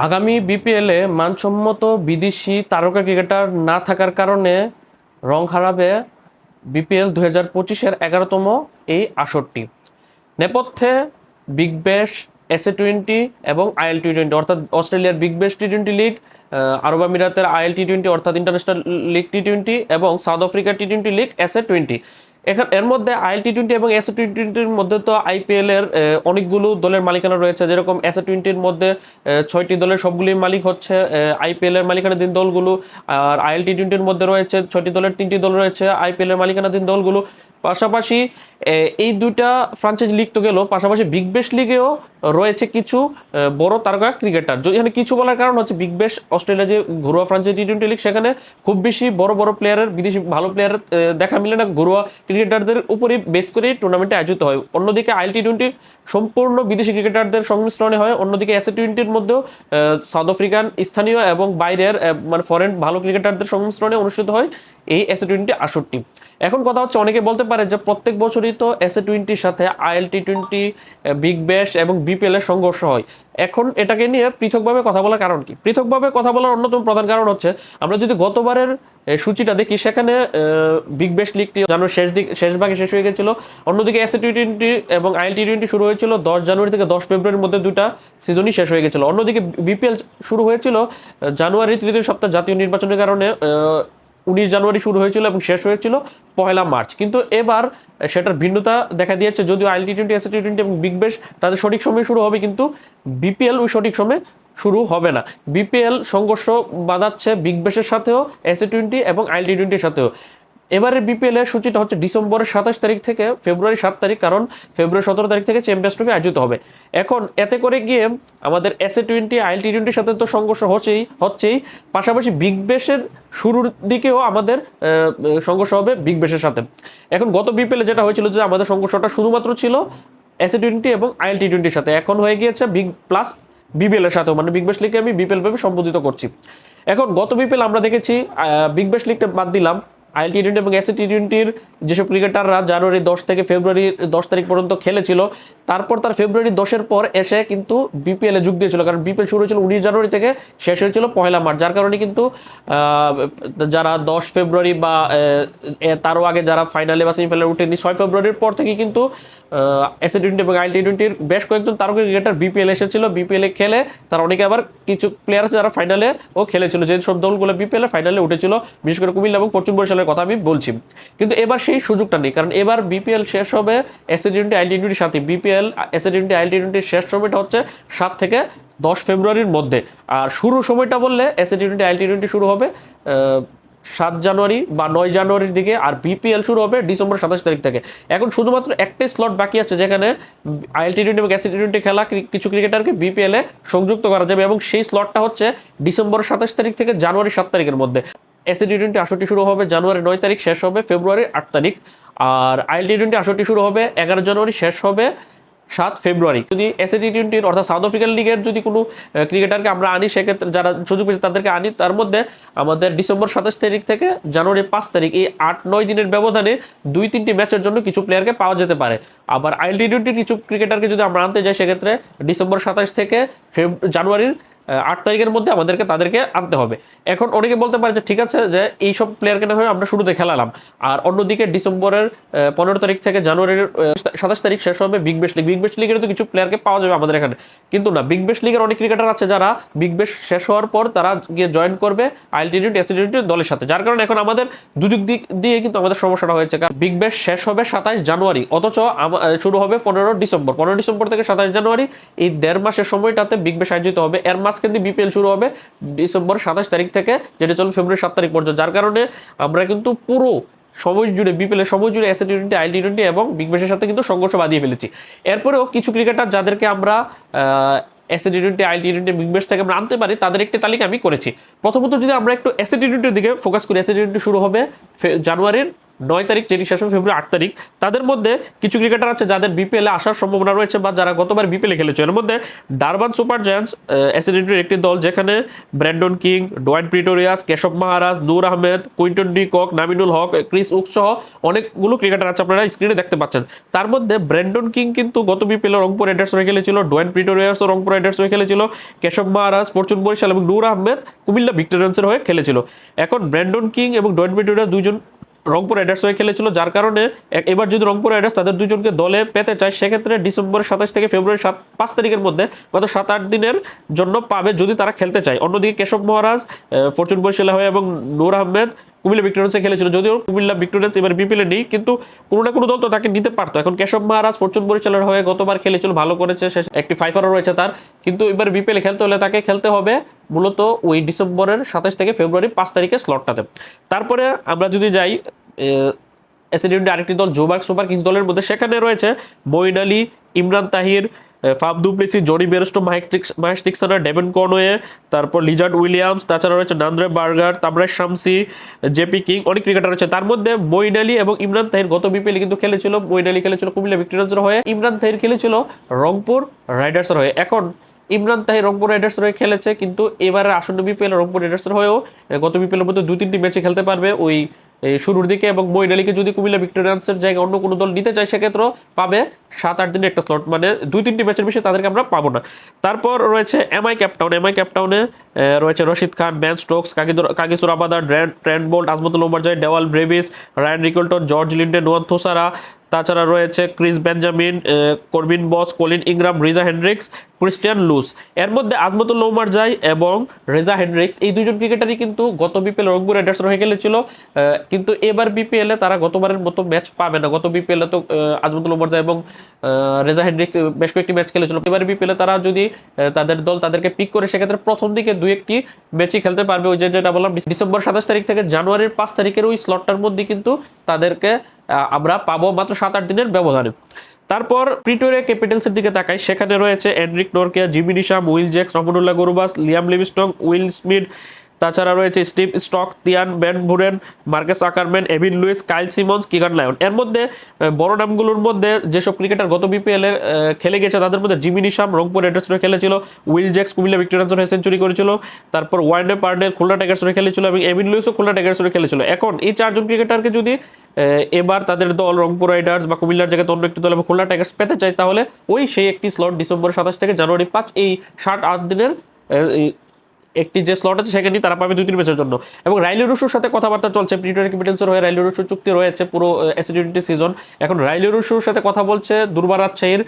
আগামী বিপিএলে মানসম্মত বিদেশি তারকা ক্রিকেটার না থাকার কারণে রং হারাবে বিপিএল দু হাজার পঁচিশের এগারোতম এই আসরটি। নেপথ্যে বিগ ব্যাশ এসএ টোয়েন্টি এবং আইএল টি টোয়েন্টি অর্থাৎ অস্ট্রেলিয়ার Big Bash T twenty league আরব আমিরাতের আইএল টি টোয়েন্টি অর্থাৎ ইন্টারন্যাশনাল লিগ টি টোয়েন্টি এবং সাউথ আফ্রিকার T twenty league SA twenty এখন এর মধ্যে আইএল টি টোয়েন্টি এবং এসএ টি টোয়েন্টির মধ্যে তো আইপিএল এর অনেকগুলো দলের মালিকানা রয়েছে। যেরকম এসএ টোয়েন্টির মধ্যে ছয়টি দলের সবগুলির মালিক হচ্ছে আইপিএলের মালিকানাধীন দলগুলো। আর আইএল টি টোয়েন্টির মধ্যে রয়েছে, ছয়টি দলের তিনটি দল রয়েছে আইপিএল এর মালিকানাধীন দলগুলো। পাশাপাশি এই দুইটা ফ্রাঞ্চাইজি লিগ তো গেল, পাশাপাশি বিগ বেশ লিগেও রয়েছে কিছু বড় তারকা ক্রিকেটার এখানে কিছু বলার কারণ হচ্ছে বিগ বেশ অস্ট্রেলিয়া যে ঘরোয়া ফ্রাঞ্চাইজি টি টোয়েন্টি লিগ সেখানে খুব বেশি বড় বড় প্লেয়ারের বিদেশি ভালো প্লেয়ার দেখা মিলে না। ঘরোয়া ক্রিকেটারদের উপরই বেস করেই টুর্নামেন্টে আয়োজিত হয়। অন্যদিকে আইএল টি টোয়েন্টি সম্পূর্ণ বিদেশি ক্রিকেটারদের সংমিশ্রণে হয়। অন্যদিকে এসএ টোয়েন্টির মধ্যেও সাউথ আফ্রিকান স্থানীয় এবং বাইরের মানে ফরেন ভালো ক্রিকেটারদের সংমিশ্রণে অনুষ্ঠিত হয়। এই এসএ টোয়েন্টি আসরটি এখন কথা হচ্ছে অনেকে বলতে পারে যে প্রত্যেক বছরই তো এসএ টোয়েন্টির সাথে IL T twenty Big Bash এবং বিপিএল এর সংঘর্ষ হয়। এখন এটাকে নিয়ে পৃথকভাবে কথা বলার কারণ কি? পৃথকভাবে কথা বলার অন্যতম প্রধান কারণ হচ্ছে, আমরা যদি গতবারের সূচিটা দেখি, সেখানে বিগ ব্যাশ লিগটি জানুয়ারি শেষ দিক, শেষ ভাগে শেষ হয়ে গেছিল। অন্যদিকে এসএ টোয়েন্টি এবং আইএল টি টোয়েন্টি শুরু হয়েছিল দশ জানুয়ারি থেকে দশ ফেব্রুয়ারির মধ্যে দুইটা সিজনই শেষ হয়ে গেছিল। অন্যদিকে বিপিএল শুরু হয়েছিল জানুয়ারি তৃতীয় সপ্তাহ জাতীয় নির্বাচনের কারণে উনিশ জানুয়ারি শুরু হয়েছিল এবং শেষ হয়েছিল পয়লা মার্চ। কিন্তু এবার সেটার ভিন্নতা দেখা দিয়েছে, যদিও IL T twenty SA T twenty এবং বিগ ব্যাশ তাদের সঠিক সময়ে শুরু হবে, কিন্তু বিপিএল ওই সঠিক সময়ে শুরু হবে না। বিপিএল সংঘর্ষ বাঁধাচ্ছে বিগ ব্যাশের সাথেও এসএ টোয়েন্টি এবং আইল টি টোয়েন্টির সাথেও। এবারে বিপিএল এর সূচিটা হচ্ছে ডিসেম্বরের সাতাশ তারিখ থেকে ফেব্রুয়ারি সাত তারিখ, কারণ ফেব্রুয়ারি সতেরো তারিখ থেকে চ্যাম্পিয়ন্স ট্রফি আয়োজিত হবে। এখন এতে করে গিয়ে আমাদের S A twenty IL T সাথে তো সংঘর্ষ হচ্ছেই হচ্ছেই। পাশাপাশি বিগ ব্যাশের শুরুর দিকেও আমাদের সংঘর্ষ হবে বিগ ব্যাশের সাথে। এখন গত বিপিএলে যেটা হয়েছিল যে আমাদের সংঘর্ষটা শুধুমাত্র ছিল এস এ টোয়েন্টি এবং আইএল টি টোয়েন্টির সাথে। এখন হয়ে গিয়েছে বিগ প্লাস বিপিএল এর সাথেও। মানে বিগ ব্যাশ লিগকে আমি বিপিএল ভাবে সম্বোধিত করছি। এখন গত বিপিএল আমরা দেখেছি বিগ ব্যাশ লিগটা বাদ দিলাম। আইএল টি টোয়েন্টি এবং এসএ টি টোয়েন্টির যেসব ক্রিকেটাররা জানুয়ারি দশ থেকে ফেব্রুয়ারি দশ তারিখ পর্যন্ত খেলেছিল, তারপর তার ফেব্রুয়ারি দশের পর এসে কিন্তু বিপিএল যোগ দিয়েছিল। কারণ বিপিএল শুরু হয়েছিল উনিশ জানুয়ারি থেকে, শেষ হয়েছিল পয়লা মার্চ। যার কারণে কিন্তু যারা দশ ফেব্রুয়ারি বা তারও আগে যারা ফাইনালে বা সেমিফাইনালে উঠেনি ছয় ফেব্রুয়ারির পর থেকে কিন্তু এসএ টোয়েন্টি এবং আইএল টি টোয়েন্টির বেশ কয়েকজন তারকা ক্রিকেটার বিপিএল এসেছিল। বিপিএল খেলে তার অনেকে আবার কিছু প্লেয়ার যারা ফাইনালে ও খেলেছিল। যে সব দলগুলো বিপিএল ফাইনালে উঠেছিল, বিশেষ করে কুমিল্লা এবং পশ্চিম বরিশালের কথা আমি বলছি। কিন্তু এবার সেই সুযোগটা নেই, কারণ এবার বিপিএল শেষ হবে এসএ টোয়েন্টি আইএল টি টোয়েন্টির সাথে। BPL SA twenty IL T টোয়েন্টির শেষ সময়টা হচ্ছে সাত থেকে দশ ফেব্রুয়ারির মধ্যে। আর শুরু সময়টা বললে SA T twenty IL T twenty শুরু হবে সাত জানুয়ারি বা নয় জানুয়ারির দিকে, আর বিপিএল শুরু হবে ডিসেম্বর সাতাশ তারিখ থেকে। এখন শুধুমাত্র একটাই স্লট বাকি আছে, যেখানে আইএল টি টোয়েন্টি এবং টি টোয়েন্টি খেলা কিছু ক্রিকেটারকে বিপিএল সংযুক্ত করা যাবে এবং সেই স্লটটা হচ্ছে ডিসেম্বর সাতাশ তারিখ থেকে জানুয়ারি সাত তারিখের মধ্যে। এসি টি টোয়েন্টি আসরটি শুরু হবে জানুয়ারি নয় তারিখ, শেষ হবে ফেব্রুয়ারি আট তারিখ। আর আইএল টি টোয়েন্টি আসরটি শুরু হবে এগারো জানুয়ারি, শেষ হবে সাত ফেব্রুয়ারি। যদি এস টি টোয়েন্টির অর্থাৎ সাউথ আফ্রিকান লিগের যদি কোনো ক্রিকেটারকে আমরা আনি, সেক্ষেত্রে যারা সুযোগ পেয়েছে তাদেরকে আনি, তার মধ্যে আমাদের ডিসেম্বর সাতাশ তারিখ থেকে জানুয়ারি পাঁচ তারিখ, এই আট নয় দিনের ব্যবধানে দুই তিনটি ম্যাচের জন্য কিছু প্লেয়ারকে পাওয়া যেতে পারে। আবার আইএল টি টোয়েন্টির কিছু ক্রিকেটারকে যদি আমরা আনতে যাই, সেক্ষেত্রে ডিসেম্বর সাতাশ থেকে ফেব, জানুয়ারির আট তারিখের মধ্যে আমাদেরকে তাদেরকে আনতে হবে। এখন অনেকে বলতে পারে যে, ঠিক আছে, যে এই সব প্লেয়ারকে না হয়ে আমরা শুরুতে খেলালাম। আর অন্যদিকে ডিসেম্বরের পনেরো তারিখ থেকে জানুয়ারির সাতাশ তারিখ শেষ হবে বিগ বেশ লিগ বিগ বেশ লিগের তো কিছু প্লেয়ারকে পাওয়া যাবে আমাদের এখানে। কিন্তু না বিগ বেশ লিগের অনেক ক্রিকেটার আছে যারা বিগ বেশ শেষ হওয়ার পর তারা গিয়ে জয়েন করবে IL T twenty S T দলের সাথে। যার কারণে এখন আমাদের দুদিক দিক দিয়ে কিন্তু আমাদের সমস্যাটা হয়েছে। কারণ বিগ বেশ শেষ হবে সাতাশ জানুয়ারি, অথচ শুরু হবে পনেরো ডিসেম্বর। পনেরো ডিসেম্বর থেকে সাতাশ জানুয়ারি, এই দেড় মাসের সময়টাতে বিগ বেশ আয়োজিত হবে। এর মাঝখান দিয়ে বিপিএল শুরু হবে ডিসেম্বর সাতাশ তারিখ থেকে, যেটা চলবে ফেব্রুয়ারি সাত তারিখ পর্যন্ত। যার কারণে আমরা কিন্তু পুরো সময় জুড়ে বিপিএল এর সময় জুড়ে SA twenty IL T twenty এবং বিগ ব্যাশের সাথে কিন্তু সংঘর্ষ বাঁধিয়ে ফেলেছি। এরপরেও কিছু ক্রিকেটার যাদেরকে আমরা SA T twenty IL T twenty Big Bash থেকে আমরা আনতে পারি, তাদের একটি তালিকা আমি করেছি। প্রথমত যদি আমরা একটু এসএ টি টোয়েন্টির দিকে ফোকাস করি এসএ টি টোয়েন্টি শুরু হবে জানুয়ারির নয় তারিখ, যেটি শেষ হবে ফেব্রুয়ারি আট তারিখ। তাদের মধ্যে কিছু ক্রিকেটার আছে যাদের বিপিএল এ আসার সম্ভাবনা রয়েছে বা যারা গতবার বিপিএল খেলেছে। এর মধ্যে ডারবান সুপার জায়ান্টস অ্যাসিডেন্টের একটি দল, যেখানে Brandon King, Dwaine Pretorius, Keshav Maharaj, Noor Ahmad, Quinton de Kock, Naveen-ul Haq, Chris Woakes সহ অনেকগুলো ক্রিকেটার আছে আপনারা স্ক্রিনে দেখতে পাচ্ছেন। তার মধ্যে ব্র্যান্ডন কিং কিন্তু গত বিপিএল রংপুর রাইডার্স হয়ে খেলেছিল, ডোয়াইন প্রিটোরিয়াসও রংপুর রাইডার্স হয়ে খেলেছিল, কেশব মহারাজ, ফরচুন বরিশাল এবং নূর আহমেদ, কুমিল্লা ভিক্টোরিয়ান্সের হয়ে খেলেছিল। এখন ব্র্যান্ডন কিং এবং ডোয়াইন প্রিটোরিয়াস দুইজন রংপুর রাইডার্স হয়ে খেলেছিল, যার কারণে এবার যদি রংপুর রাইডার্স তাদের দুজনকে দলে পেতে চায়, সেক্ষেত্রে ডিসেম্বর সাতাশ থেকে ফেব্রুয়ারি সাত পাঁচ তারিখের মধ্যে গত সাত আট দিনের জন্য পাবে যদি তারা খেলতে চায়। অন্যদিকে কেশব মহারাজ ফরচুন বৈশালা হয়ে এবং নূর আহমেদ কুমিল্লা ভিক্টোরিয়ান্সে খেলেছিল। যদিও কুমিল্লা ভিক্টোরিয়ান্স এবার বিপিএলে নেই কিন্তু কোনো না কোনো দল তো তাকে নিতে পারতো। এখন কেশব মহারাজ ফরচুন বরিশালের হয়ে গতবার খেলেছিল, ভালো করেছে, সে একটি ফাইফারও রয়েছে তার। কিন্তু এবার বিপিএলে খেলতে হলে তাকে খেলতে হবে মূলত ওই ডিসেম্বরের সাতাশ থেকে ফেব্রুয়ারি পাঁচ তারিখে স্লটটাতে তারপরে আমরা যদি যাই অ্যাসিডেন্টে আরেকটি দল জোবার্গ সুপার কিংস দলের মধ্যে। সেখানে রয়েছে Moeen Ali, Imran Tahir Faf du Plessis, Jonny Bairstow Maheesh Theekshana Devon Conway তারপর লিজার্ড উইলিয়ামস, তাছাড়া রয়েছে Nandre Burger Tabraiz Shamsi, JP King, অনেক ক্রিকেটার রয়েছে। তার মধ্যে মইন আলী এবং ইমরান তাহির গত বিপিএল কিন্তু খেলেছিল। মইন আলী খেলেছিল কুমিল্লা ভিক্টোরিয়ান্সের হয়ে। ইমরান তাহির খেলেছিল রংপুর রাইডার্সের হয়ে। এখন ইমরান তাহির রংপুর রাইডার্স হয়ে খেলেছে, কিন্তু এবারে আসন্ন বিপিএল রংপুর রাইডার্সের হয়েও, গত বিপিএলের মধ্যে দুই তিনটি ম্যাচে খেলতে পারবে। ওই এই শুরুর দিকে এবং মঈন আলীকে যদি কুমিল্লা ভিক্টোরিয়ানসের জায়গায় অন্য কোনো দল নিতে চায়, সেক্ষেত্রেও পাবে সাত আট দিনের একটা স্লট মানে দুই তিনটি ম্যাচের বেশি তাদেরকে আমরা পাবো না। তারপর রয়েছে এমআই ক্যাপটাউন এমআই ক্যাপটাউনে রয়েছে Rashid Khan Ben Stokes কাকিদুর Kagiso Rabada Trent Boult, Azmatullah Omarzai Dewald Brevis, Ryan Rickelton, George Linde, Nuwan Thushara তাছাড়া রয়েছে Chris Benjamin Corbin Bosch, Colin Ingram, Reeza Hendricks Christian Luus. এর মধ্যে আজমতুল ওমর জাই এবং রেজা হেনড্রিক্স এই দুজন ক্রিকেটারই কিন্তু গত বিপিএল রংপুর রাইডার্স হয়ে গেলেছিল কিন্তু এবার বিপিএলে তারা গতবারের মতো ম্যাচ পাবে না। গত বিপিএল তো আজমতুল ওমর জাই এবং রেজা হেনড্রিক্স বেশ কয়েকটি ম্যাচ খেলেছিল। এবার বিপিএলে তারা যদি তাদের দল তাদেরকে পিক করে, সেক্ষেত্রে প্রথম দিকে দুই একটি ম্যাচই খেলতে পারবে। ওই যেটা বললাম, ডিসেম্বর সাতাশ তারিখ থেকে জানুয়ারির পাঁচ তারিখের ওই স্লটটার মধ্যে কিন্তু তাদেরকে আমরা পাবো মাত্র সাত আট দিনের ব্যবধানে। তারপর প্রিটোরিয়া ক্যাপিটালসের দিকে তাকাই, সেখানে রয়েছে Anrich Nortje, Jimmy Neesham, Will Jacks, Rahmanullah Gurbaz, Liam Livingstone Will Smeed তাছাড়া রয়েছে Steve Stock, Tian van Vuuren, Marques Ackermann, Evin Lewis, Kyle Simmons, Keegan Lion. এর মধ্যে বড় নামগুলোর মধ্যে যেসব ক্রিকেটার গত বিপিএল খেলে গেছে, তাদের মধ্যে জিমি নিশাম, রংপুর রেডার্স হয়ে খেলেছিল, উইল জ্যাক্স, কুমিল্লা ভিক্টোরিয়ান্স হয়ে সেঞ্চুরি করেছিল, তারপর ওয়ার্নে পার্ডের খুলনা টাইগার্স হয়ে খেলেছিল এবং এভিন লুইসও খুলনা টাইগার্স হয়ে খেলেছিল। এখন এই চারজন ক্রিকেটারকে যদি এবার তাদের দল রংপুর রাইডার্স বা কুমিল্লার জায়গায় অন্য একটি দল এবং খুলনা টাইগার্স পেতে চায়, তাহলে ওই সেই একটি স্লট ডিসেম্বর সাতাশ থেকে জানুয়ারি পাঁচ, এই ষাট আট দিনের একটি যে স্লট আছে, সেখানে তারা পাবে দুই তিন ম্যাচের জন্য। এবং রাইলি রুশুর সাথে কথাবার্তা চলছে প্রিটোরিয়া ক্যাপিটালসের হয়ে রাইলি রুশুর চুক্তি রয়েছে পুরো অ্যাসিডিটি সিজন এখন রাইলি রুশুর সাথে কথা বলছে দুর্বার রাজশাহীর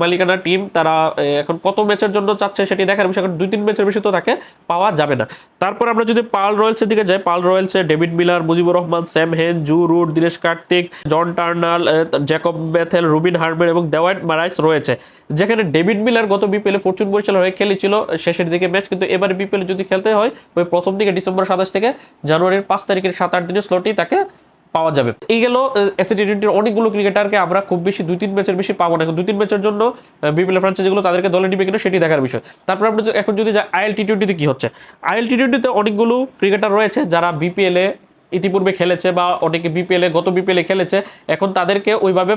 মালিকানা টিম তারা এখন কত ম্যাচের জন্য চাচ্ছে সেটি দেখার বিষয়, এখন দুই তিন ম্যাচের বেশি তো তাকে পাওয়া যাবে না। তারপর আমরা যদি পাল রয়্যালসের দিকে যাই, Paarl রয়্যালসে David Miller, Mujibur Rahman, Sam Hain, Joe Root Dinesh Karthik, John Turner Jacob Bethell, Rubin Hermann এবং দেওয়াইট মারাইস রয়েছে। যেখানে ডেভিড মিলার গত বিপিএলে ফরচুন বরিশাল হয়ে খেলেছিল, শেষের দিকে ম্যাচ কিন্তু এবার বিপিএল যদি খেলতে হয়, ওই প্রথম দিকে ডিসেম্বর সাতাশ থেকে জানুয়ারির পাঁচ তারিখের সাত আট দিনের স্লটই তাকে পাওয়া যাবে। এই গেল এসিডি টোয়েন্টির অনেকগুলো ক্রিকেটারকে আমরা খুব বেশি দুই তিন ম্যাচের বেশি পাবো না। দুই তিন ম্যাচের জন্য বিপিএল ফ্রাঞ্চাইজিগুলো তাদেরকে দলে নিবে কিনা সেটি দেখার বিষয়। তারপর আমরা এখন যদি আইএল টি টোয়েন্টিতে কী হচ্ছে? আইএল টি টোয়েন্টিতে অনেকগুলো ক্রিকেটার রয়েছে যারা বিপিএল ইতিপূর্বে খেলেছে বা অনেকে বিপিএলে গত বিপিএলে খেলেছে, এখন তাদেরকে ওইভাবে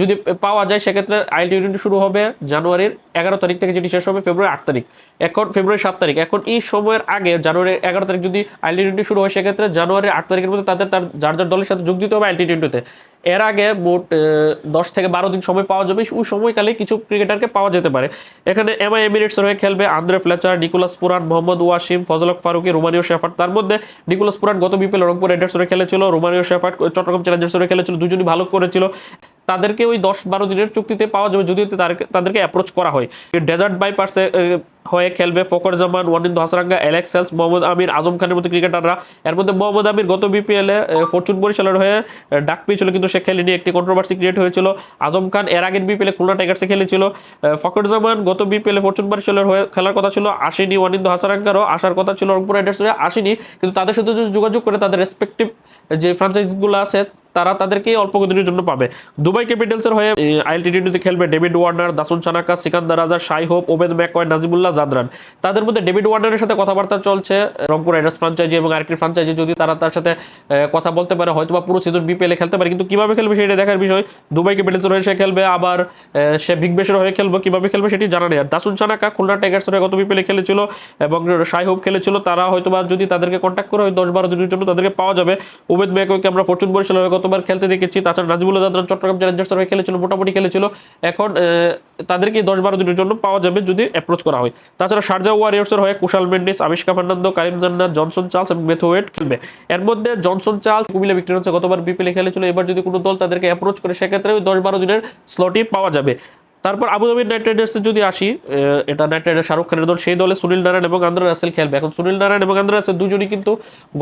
যদি পাওয়া যায়, সেক্ষেত্রে আইএল টি টোয়েন্টি শুরু হবে জানুয়ারির এগারো তারিখ থেকে, যেটি শেষ হবে ফেব্রুয়ারি আট তারিখ। এখন ফেব্রুয়ারি সাত তারিখ। এখন এই সময়ের আগে জানুয়ারি এগারো তারিখ যদি আইএল টি টোয়েন্টি শুরু হয়, সেক্ষেত্রে জানুয়ারির আট তারিখের মধ্যে তাদের তার, যার যার দলের সাথে যোগ দিতে হবে আইএল টি টোয়েন্টিতে এর আগে মোট দশ থেকে বারো দিন সময় পাওয়া যাবে। ওই সময়কালে কিছু ক্রিকেটারকে পাওয়া যেতে পারে। এখানে এমআই এমিরেটস হয়ে খেলবে Andre Fletcher, Nicholas Pooran, Mohammad Waseem Fazalhaq Farooqi, Romario Shepherd তার মধ্যে নিকোলাস পুরান গত বিপিএল রংপুর রেডার্স হয়ে খেলেছিল, রোমানীয় শেফার্ট চট্টগ্রাম চ্যালেঞ্জার্স হয়ে খেলেছিল, দুজনই ভালো করেছিল। তাদেরকে ওই দশ বারো দিনের চুক্তিতে পাওয়া যাবে যদি তাদেরকে অ্যাপ্রোচ করা হয়। ডেজার্ট বাইপার্সে হয়ে খেলবে ফকর জামান, ওয়ানিন্দ হাসরাঙ্গা অ্যালেক্স সেলস মোহাম্মদ আমির, আজম খানের মতো ক্রিকেটাররা। এর মধ্যে মোহাম্মদ আমির গত বিপিএলে ফরচুন বরিশালের হয়ে ডাক পেয়েছিল কিন্তু সে খেলেনি। একটি কন্ট্রোভার্সি ক্রিয়েট হয়েছিল। আজম খান এর আগের বিপিএলে খুলনা টাইগার্সে খেলেছিল। ফকর জামান গত বিপিএলে ফরচুন বরিশালের হয়ে খেলার কথা ছিল। আসেনি ওয়ানিন্দ হাসারাঙ্গারও আসার কথা ছিল রংপুর রাইডার্স আসেনি, কিন্তু তাদের সাথে যদি যোগাযোগ করে তাদের রেসপেক্টিভ যে ফ্রাঞ্চাইজিগুলো আছে তারা তাদেরকে অল্প দিনের জন্য পাবে। দুবাই ক্যাপিটালসের হয়ে আইএল টি টোয়েন্টিতে খেলবে David Warner, Dasun Shanaka Sikandar Raza Shai Hope Obed McCoy Najibullah, Zadran. তাদের মধ্যে ডেভিড ওয়ার্নারের সাথে কথাবার্তা চলছে, রংপুর রাইডার্স ফ্রাঞ্চাইজি এবং আরেকটি ফ্রাঞ্চাইজি যদি তারা তার সাথে কথা বলতে পারে হয়তো বা পুরো সিজন বিপিএলে খেলতে পারে, কিন্তু কীভাবে খেলবে সেটা দেখার বিষয়। দুবাই ক্যাপিটালসের হয়ে সে খেলবে, আবার সে বিগ বেশের হয়ে খেলবে, কীভাবে খেলবে সেটি জানা নেই। আর দাসুন চানাকা খুলনা টাইগার্সের হয়ে গত বিপিএলে খেলেছিল এবং শাই হোপ খেলেছিল, তারা হয়তো বা যদি তাদেরকে কন্ট্যাক্ট করে, ওই দশ বারো দিনের জন্য তাদেরকে পাওয়া যাবে। উবেদ ম্যাকওয়েকে আমরা ফরচুন বরিশালের হয়ে গতবার খেলতে দেখেছি। তাছাড়া নাজিবুল্লাহ দাদরা চট্টগ্রাম চ্যালেঞ্জার্সের হয়ে খেলেছিল, মোটামুটি খেলেছিল, এখন তাদেরকে দশ বারো দিনের জন্য পাওয়া যাবে যদি অ্যাপ্রোচ করা হয়। তাছাড়া শারজা ওয়ারিয়ার্সের হয়ে কুশাল মেন্ডিস আবিষ্কা ফার্নান্দো কারিম জান্নাত, জনসন চার্লস এবং মেথোয়েট খেলবে। এর মধ্যে জনসন চার্লস, কুমিল্লা ভিক্টোরিয়ান্সে গতবার বিপিএলে খেলেছিল, এবার যদি কোনো দল তাদেরকে অ্যাপ্রোচ করে সেক্ষেত্রে ওই দশ বারো দিনের স্লটই পাওয়া যাবে। তারপর আবুধাবির নাইট রাইডার্সে যদি আসি এটা নাইট রাইডার্স শাহরুখ খানের দল, সেই দলে সুনীল নারায়ণ এবং আন্দ্রা রাসেল খেলবে। এখন সুনীল নারায়ণ এবং আন্দ্রা রাসেল দুজনই কিন্তু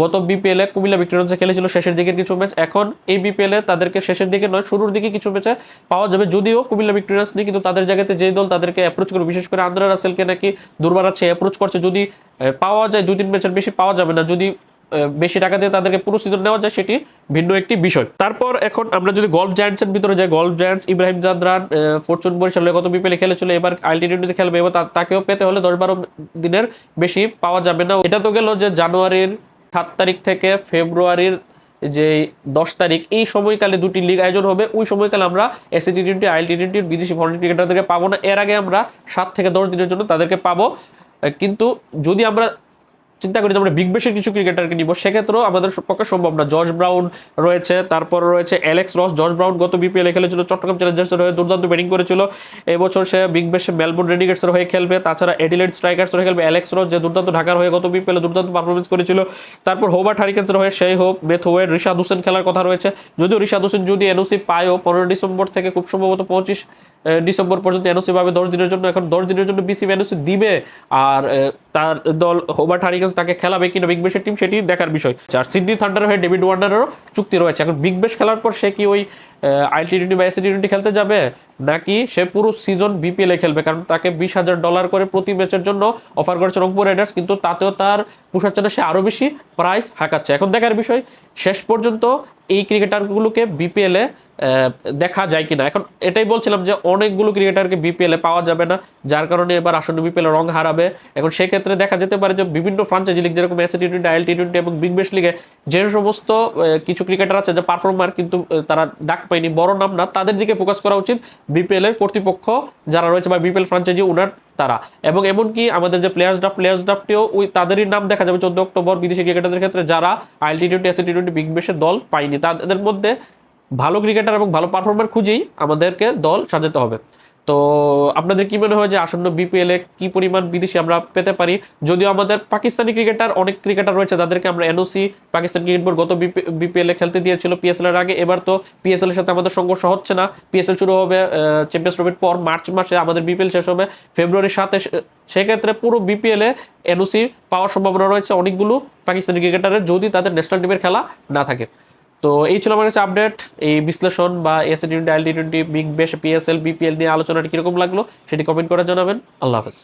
গত বিপিএলে কুমিল্লা ভিক্টোরিয়ান্সে খেলেছিল, শেষের দিকের কিছু ম্যাচ। এখন এই বিপিএলে তাদেরকে শেষের দিকে নয়, শুরুর দিকে কিছু ম্যাচে পাওয়া যাবে। যদিও কুমিল্লা ভিক্টোরিয়ান্স নেই, কিন্তু তাদের জায়গাতে যেই দল তাদেরকে অ্যাপ্রোচ করবে বিশেষ করে আন্দ্রা রাসেলকে নাকি দুর্বার আছে অ্যাপ্রোচ করছে। যদি পাওয়া যায় দুই তিন ম্যাচের বেশি পাওয়া যাবে না। যদি বেশি টাকা দিয়ে তাদেরকে পুরো সিজন নেওয়া যায় সেটি ভিন্ন একটি বিষয়। তারপর এখন আমরা যদি গল্ফ জায়ান্টসের ভিতরে যাই Gulf Giants Ibrahim Zadran Fortune বরিশালে গত বিপিএলে খেলেছিল, এবার আলটিটিউডে খেলবে, এবার তাকেও পেতে হলে দশ বারো দিনের বেশি পাওয়া যাবে না। এটা তো গেল যে জানুয়ারির সাত তারিখ থেকে ফেব্রুয়ারির যে দশ তারিখ, এই সময়কালে দুটি লিগ আয়োজন হবে। ওই সময়কালে আমরা SA T twenty IL T টোয়েন্টির বিদেশি ফরেন ক্রিকেটারদেরকে পাবো না। এর আগে আমরা সাত থেকে দশ দিনের জন্য তাদেরকে পাবো। কিন্তু যদি আমরা চিন্তা করি আমরা বিগ বেশের কিছু ক্রিকেটারকে নিব। সেক্ষেত্রেও আমাদের পক্ষে সম্ভব না। জর্জ ব্রাউন রয়েছে, তারপর রয়েছে অ্যালেক্স রস জর্জ ব্রাউন গত বিপিএলে খেলেছিল, চট্টগ্রাম চ্যালেঞ্জার্সের হয়ে দুর্দান্ত ব্যাটিং করেছিল। এবছর সে বিগ বেশে মেলবোর্ন রেডিগেটসের হয়ে খেলবে। তাছাড়া এডিলেট স্ট্রাইকার্স হয়ে খেলবে অ্যালেক্স রস যে দুর্দান্ত ঢাকার হয়ে গত বিপিএলে দুর্দান্ত পারফরমেন্স করেছিল। তারপর হোবার্ট হারিকেন্সের হয়ে সেই হোপ মেথওয়ের রিশাদ হোসেন খেলার কথা রয়েছে। যদিও রিশাদ হোসেন যদি এনওসি পায়ও, পনেরো ডিসেম্বর থেকে খুব সম্ভবত পঁচিশ ডিসেম্বর পর্যন্ত এনওসি পাবে দশ দিনের জন্য। এখন দশ দিনের জন্য বিসিবি এনওসি দিবে। আর তার দল হোবার্ট হারিকেন্স তাকে খেলাবে কিনা বিগ বেশের টিম সেটি দেখার বিষয়। আর সিডনি থান্ডার হয়ে ডেভিড ওয়ার্নারেরও চুক্তি রয়েছে। এখন বিগ বেশ খেলার পর সে কি ওই আইল টি টোয়েন্টি বা এসি টোয়েন্টি খেলতে যাবে? নাকি সে পুরো সিজন বিপিএলে খেলবে? কারণ তাকে বিশ হাজার ডলার করে প্রতি ম্যাচের জন্য অফার করেছে রংপুর রাইডার্স কিন্তু তাতেও তার পোষাচ্ছে না সে আরও বেশি প্রাইস হাঁকাচ্ছে। এখন দেখার বিষয়, শেষ পর্যন্ত এই ক্রিকেটারগুলোকে বিপিএলে দেখা যায় কিনা। এখন এটাই বলছিলাম যে অনেকগুলো ক্রিকেটারকে বিপিএলে পাওয়া যাবে না, যার কারণে এবার আসন্ন বিপিএলে রং হারাবে। এখন সেক্ষেত্রে দেখা যেতে পারে যে বিভিন্ন ফ্রাঞ্চাইজি লিগ যেরকম SA T twenty IL T twenty এবং বিগ বেশ লিগে যে সমস্ত কিছু ক্রিকেটার আছে, যে পারফর্মার কিন্তু তারা ডাক পায়নি, বড় নাম না, তাদের দিকে ফোকাস করা উচিত বিপিএল এর কর্তৃপক্ষ, যারা রয়েছে বা বিপিএল ফ্রাঞ্চাইজি ওনার তারা। এবং এমনকি আমাদের যে প্লেয়ার্স ড্রাফট প্লেয়ার্স ড্রাফটেও ওই তাদেরই নাম দেখা যাবে, চোদ্দ অক্টোবর বিদেশি ক্রিকেটারদের ক্ষেত্রে, যারা IL T twenty SA T twenty Big বেশের দল পায়নি। তাদের মধ্যে ভালো ক্রিকেটার এবং ভালো পারফর্মার খুঁজেই আমাদেরকে দল সাজাতে হবে। তো আপনাদের কি মনে হয় যে আসন্ন বিপিএল কি পরিমাণ বিদেশি আমরা পেতে পারি? যদিও আমাদের পাকিস্তানি ক্রিকেটার, অনেক ক্রিকেটার রয়েছে তাদেরকে আমরা এনওসি পাকিস্তান ক্রিকেট বোর্ড গত বিপিএল খেলতে দিয়েছিল। পিএসএল এর আগে, এবার তো পিএসএল এর সাথে আমাদের সংঘর্ষ হচ্ছে না। পিএসএল শুরু হবে চ্যাম্পিয়ন্স ট্রফির পর মার্চ মাসে, আমাদের বিপিএল শেষ হবে ফেব্রুয়ারির সাথে। সেক্ষেত্রে পুরো বিপিএল এনওসি পাওয়ার সম্ভাবনা রয়েছে অনেকগুলো পাকিস্তানি ক্রিকেটারের, যদি তাদের ন্যাশনাল টিমের খেলা না থাকে। তো এই ছিল আমার কাছে আপডেট এই বিশ্লেষণ বা SA twenty IL T twenty Big Bash PSL BPL নিয়ে আলোচনাটি কীরকম লাগল সেটি কমেন্ট করে জানাবেন। আল্লাহ হাফেজ।